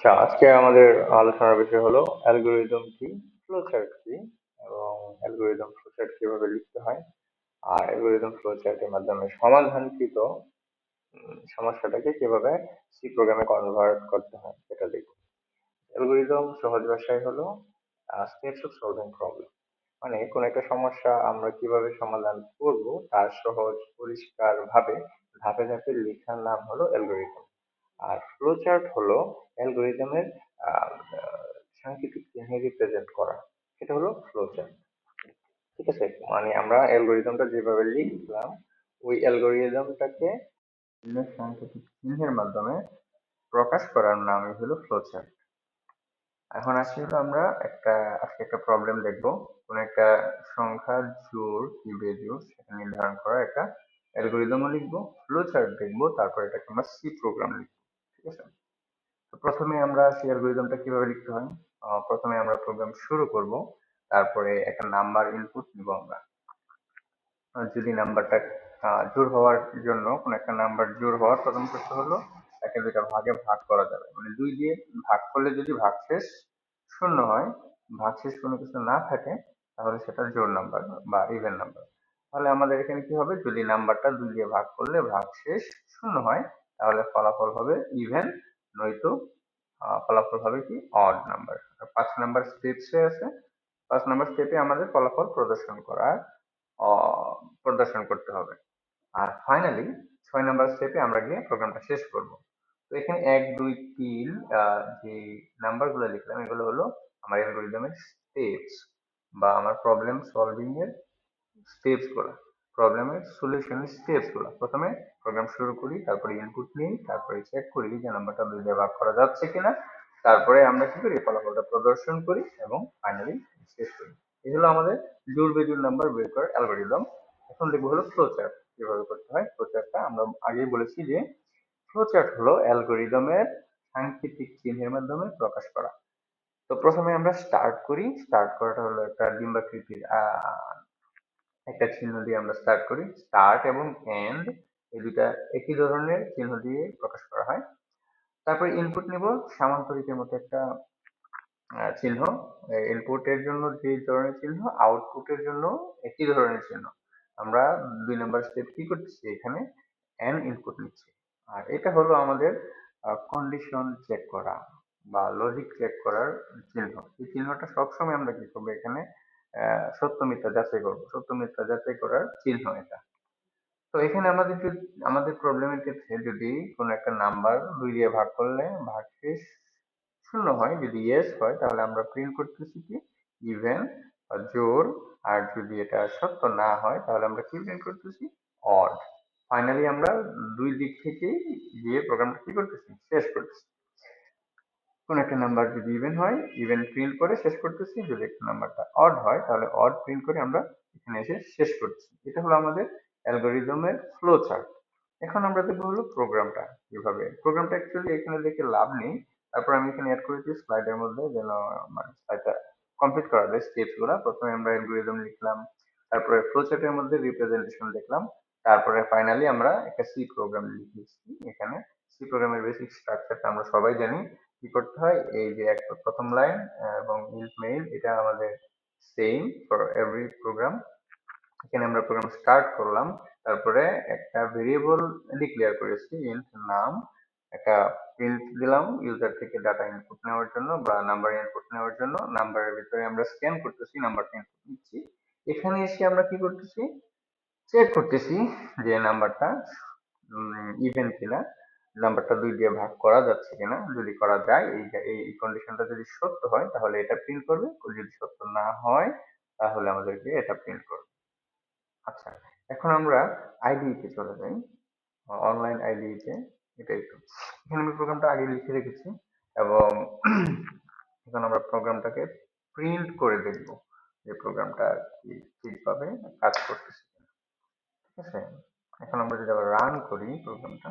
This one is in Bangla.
আচ্ছা আজকে আমাদের আলোচনার বিষয় হলো অ্যালগরিদম কি ফ্লোচার্ট কি এবং অ্যালগরিদম ফ্লোচার্ট কীভাবে লিখতে হয় আর অ্যালগরিদম ফ্লোচার্টের মাধ্যমে সমাধানকৃত সমস্যাটাকে কীভাবে সি প্রোগ্রামে কনভার্ট করতে হয় সেটা দেখব। অ্যালগরিদম সহজ ভাষায় হলো স্টেপস অফ সলভিং প্রবলেম মানে কোন একটা সমস্যা আমরা কীভাবে সমাধান করব, তার সহজ পরিষ্কার ভাবে ধাপে ধাপে লেখার নাম হলো অ্যালগরিদম। আর ফ্লোচার্ট হলো অ্যালগরিদমের সাংকেতিক চিহ্নে রিপ্রেজেন্ট করা। সেটা হলো ফ্লোচার্ট ঠিক আছে? মানে আমরা অ্যালগরিদমটা যেভাবে লিখলাম, ওই অ্যালগরিদমটাকে সাংকেতিক চিহ্নের মাধ্যমে প্রকাশ করার নামই হলো ফ্লোচার্ট এখন আসি হলো আমরা একটা, আজকে একটা প্রবলেম দেখব। কোন একটা সংখ্যা জোড় কি বেজোড় সেটা নির্ধারণ করা একটা অ্যালগরিদমও লিখব। ফ্লোচার্ট দেখব, তারপর এটাকে আমরা সি প্রোগ্রাম লিখব। তো প্রথমে আমরা সেই অ্যালগরিদমটা কীভাবে লিখতে হয়? প্রথমে আমরা প্রোগ্রাম শুরু করব, তারপরে একটা নাম্বার ইনপুট নিব আমরা। যদি নাম্বারটা জোড় হওয়ার জন্য কোন একটা নাম্বার জোড় হওয়ার প্রথম করতে হলো তাকে দুইটা ভাগে ভাগ করা যাবে। মানে দুই দিয়ে ভাগ করলে যদি ভাগশেষ শূন্য হয় ভাগশেষ কোনো কিছু না থাকে, তাহলে সেটা জোড় নাম্বার বা ইভেন নাম্বার তাহলে আমাদের এখানে কি হবে? যদি নাম্বারটা দুই দিয়ে ভাগ করলে ভাগশেষ শূন্য হয় তাহলে ফলাফল হবে ইভেন নয়তো ফলাফল হবে কি অড নাম্বার পাঁচ নাম্বার স্টেপসে আছে। পাঁচ নাম্বার স্টেপে আমাদের ফলাফল প্রদর্শন করার প্রদর্শন করতে হবে। আর ফাইনালি ছয় নাম্বার স্টেপে আমরা গিয়ে প্রোগ্রামটা শেষ করব। তো এখানে এক, দুই, তিন যে নাম্বারগুলো লিখলাম, এগুলো হলো আমার অ্যালগরিদমের স্টেপস বা আমার প্রবলেম সলভিং এর স্টেপসগুলো। প্রবলেমের সলিউশন স্টেপসগুলো। প্রথমে প্রোগ্রাম শুরু করি, তারপরে ইনপুট নিই, তারপরে চেক করি যে নাম্বারটা দুই দিয়ে ভাগ করা যাচ্ছে কিনা। তারপরে আমরা কি করি? ফলাফলটা প্রদর্শন করি এবং ফাইনালি শেষ করি। এই হলো আমাদের জোড় বেজোড় নাম্বার বের করার অ্যালগরিদম এখন দেখব হলো ফ্লোচার্ট কীভাবে করতে হয়? ফ্লোচার্টটা আমরা আগেই বলেছি যে ফ্লোচার্ট হলো অ্যালগরিদমের সাংকেতিক চিহ্নের মাধ্যমে প্রকাশ করা। তো প্রথমে আমরা স্টার্ট করি। স্টার্ট করাটা হলো একটা ডিম্বাকৃতির একটা চিহ্ন দিয়ে আমরা স্টার্ট করি স্টার্ট এবং এন্ড এই দুইটা একই ধরনের চিহ্ন দিয়ে প্রকাশ করা হয়। তারপরে ইনপুট নিব, সামান্তরিকের মতো একটা চিহ্ন। ইনপুটের জন্য যে ধরনের চিহ্ন আউটপুটের জন্য একই ধরনের চিহ্ন। আমরা দুই নাম্বার স্টেপ কি করতেছি এখানে? এন ইনপুট নিচ্ছি। আর এটা হলো আমাদের কন্ডিশন চেক করা বা লজিক চেক করার চিহ্ন। এই চিহ্নটা সবসময় আমরা কি করব এখানে? সত্য মিথ্যা যাচাই করব। সত্য মিথ্যা যাচাই করার চিহ্ন এটা। তো এখানে আমাদের আমাদের প্রবলেমের ক্ষেত্রে যদি কোনো একটা নাম্বার দুই দিয়ে ভাগ করলে ভাগশেষ শূন্য হয়, যদি ইয়েস হয়, তাহলে আমরা প্রিন্ট করতেছি কি? ইভেন জোর। আর যদি এটা সত্য না হয়, তাহলে আমরা কি প্রিন্ট করতেছি? অড ফাইনালি আমরা দুই দিক থেকেই গিয়ে প্রোগ্রামটা কি করতেছি? শেষ করতেছি। কোন একটা নাম্বার যদি ইভেন হয় ইভেন প্রিন্ট করে শেষ করতেছি, যদি একটা নাম্বারটা অড হয়, তাহলে অড প্রিন্ট করে আমরা এখানে এসে শেষ করছি এটা হলো আমাদের অ্যালগরিদমের ফ্লো চার্ট এখন আমরা দেখব হলো প্রোগ্রামটা কীভাবে। প্রোগ্রামটা অ্যাকচুয়ালি এখানে দেখে লাভ নেই। তারপর আমি এখানে অ্যাড করেছি স্লাইডের মধ্যে, যেন মানে স্লাইডটা কমপ্লিট করা যায় স্টেপসগুলো। প্রথমে আমরা অ্যালগরিদম লিখলাম, তারপরে ফ্লো চার্টের মধ্যে রিপ্রেজেন্টেশন দেখলাম, তারপরে ফাইনালি আমরা একটা সি প্রোগ্রাম লিখেছি। এখানে সি প্রোগ্রামের বেসিক স্ট্রাকচারটা আমরা সবাই জানি। কি করতে হয়? এই যে একটা প্রথম লাইন এবং ইন্ট মেইন এটা আমাদের সেম ফর এভরি প্রোগ্রাম এখানে আমরা প্রোগ্রাম স্টার্ট করলাম, তারপরে একটা ভেরিয়েবল ডিক্লেয়ার করেছি ইন্ট নাম, একটা প্রিন্ট দিলাম ইউজার থেকে ডাটা ইনপুট নেওয়ার জন্য বা নাম্বার ইনপুট নেওয়ার জন্য নাম্বারের ভিতরে আমরা স্ক্যান করতেছি নাম্বারটা ইনপুট নিচ্ছি। এখানে এসে আমরা কি করতেছি? চেক করতেছি যে নাম্বারটা ইভেন কিনা। নাম্বারটা দুই দিয়ে ভাগ করা যাচ্ছে কিনা, যদি করা যায়, এই এই কন্ডিশনটা যদি সত্য হয়, তাহলে এটা প্রিন্ট করবে। যদি সত্য না হয়, তাহলে আমাদেরকে এটা প্রিন্ট করবে। আচ্ছা এখন আমরা আইডিতে চলে যাই। অনলাইন আইডিতে এটা একটু, এখানে আমি প্রোগ্রামটা আগে লিখে রেখেছি, এবং এখন আমরা প্রোগ্রামটাকে প্রিন্ট করে দেখব যে প্রোগ্রামটা কি ঠিকভাবে কাজ করতেছে ঠিক আছে? এখন আমরা যদি আবার রান করি প্রোগ্রামটা